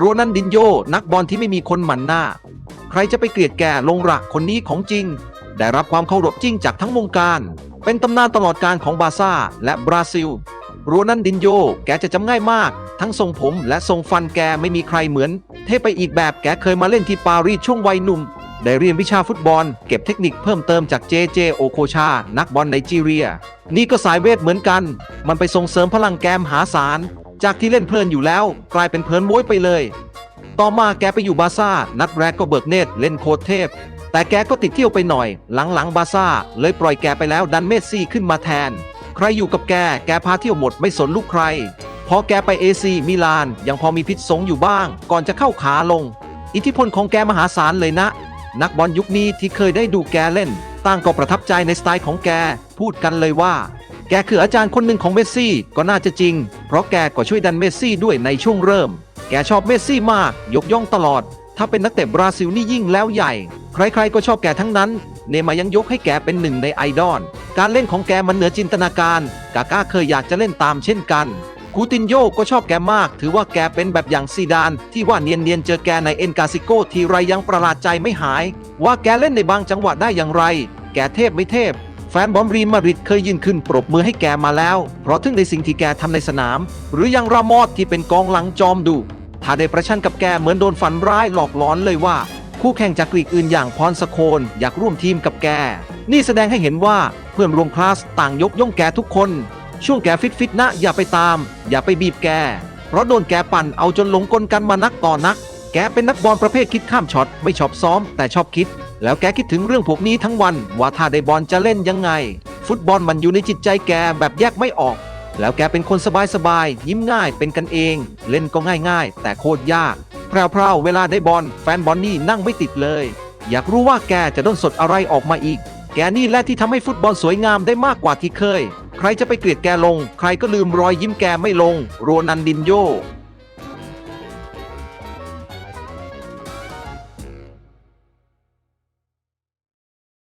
โรนันดินโยนักบอลที่ไม่มีคนหมั่นหน้า ใครจะไปเกลียดแกลงรักคนนี้ของจริง ได้รับความเคารพจริงจากทั้งวงการ เป็นตำนานตลอดการของบาซ่าและบราซิล โรนันดินโยแกจะจำง่ายมาก ทั้งทรงผมและทรงฟันแกไม่มีใครเหมือน เทไปอีกแบบแกเคยมาเล่นที่ปารีสช่วงวัยหนุ่ม ได้เรียนวิชาฟุตบอล เก็บเทคนิคเพิ่มเติมจากเจเจโอโคชา นักบอลไนจีเรีย นี่ก็สายเวทเหมือนกัน มันไปส่งเสริมพลังแกมหาศาล จากที่เล่นเพลินอยู่แล้ว กลายเป็นเพลินโวยไปเลย ต่อมาแกไปอยู่บาซ่า นัดแรกก็เบิกเนตรเล่นโคตรเทพ แต่แกก็ติดเที่ยวไปหน่อย หลังๆบาซ่า เลยปล่อยแกไปแล้วดันเมสซี่ขึ้นมาแทน ใครอยู่กับแกแกพาเที่ยวหมดไม่สนลูกใคร พอแกไปเอซีมิลานยังพอมีพิษสงอยู่บ้าง ก่อนจะเข้าขาลง อิทธิพลของแกมหาศาลเลยนะ นักบอลยุคนี้ที่เคยได้ดูแกเล่น ต่างก็ประทับใจในสไตล์ของแก พูดกันเลยว่า แกคืออาจารย์คนหนึ่งของเมสซี่ก็น่าจะจริง เพราะแกก็ช่วยดันเมสซี่ด้วยในช่วงเริ่ม แกชอบเมสซี่มาก ยกย่องตลอด ถ้าเป็นนักเตะบราซิลนี่ยิ่งแล้วใหญ่ ใครๆก็ชอบแกทั้งนั้น เนมายังยกให้แกเป็นหนึ่งในไอดอล การเล่นของแกมันเหนือจินตนาการ กาก้าเคยอยากจะเล่นตามเช่นกันคูตินโยก็ชอบแกมาก ถือว่าแกเป็นแบบอย่างซีดาน ที่ว่าเนียนๆเจอแกในเอ็นกาซิโกทีไรยังประหลาดใจไม่หาย ว่าแกเล่นในบางจังหวะได้อย่างไร แกเทพไม่เทพ แฟนบอลรีมาริดเคยยืนขึ้นปรบมือให้แกมาแล้ว เพราะทึ่งในสิ่งที่แกทำในสนาม หรือยังรามอดที่เป็นกองหลังจอมดุถ้าได้ประชันกับแกเหมือนโดนฝันร้ายหลอกหลอนเลยว่า คู่แข่งจากกรีกอื่นอย่างพรสโคนอยากร่วมทีมกับแก นี่แสดงให้เห็นว่าเพื่อนร่วมคลาสต่างยกย่องแกทุกคน ช่วงแกฟิตฟิตนะอย่าไปตาม อย่าไปบีบแก เพราะโดนแกปั่นเอาจนหลงกลกันมานักต่อนัก แกเป็นนักบอลประเภทคิดข้ามช็อตไม่ชอบซ้อมแต่ชอบคิด แล้วแกคิดถึงเรื่องพวกนี้ทั้งวัน ว่าถ้าได้บอลจะเล่นยังไง ฟุตบอลมันอยู่ในจิตใจแกแบบแยกไม่ออก แล้วแกเป็นคนสบายๆยิ้มง่ายเป็นกันเอง เล่นก็ง่ายๆ แต่โคตรยากแพรวๆเวลาได้บอลแฟนบอลนี่นั่งไม่ติดเลย อยากรู้ว่าแกจะด้นสดอะไรออกมาอีก แกนี่แหละที่ทำให้ฟุตบอลสวยงามได้มากกว่าที่เคย ใครจะไปเกลียดแกลง ใครก็ลืมรอยยิ้มแกไม่ลง โรนันดินโย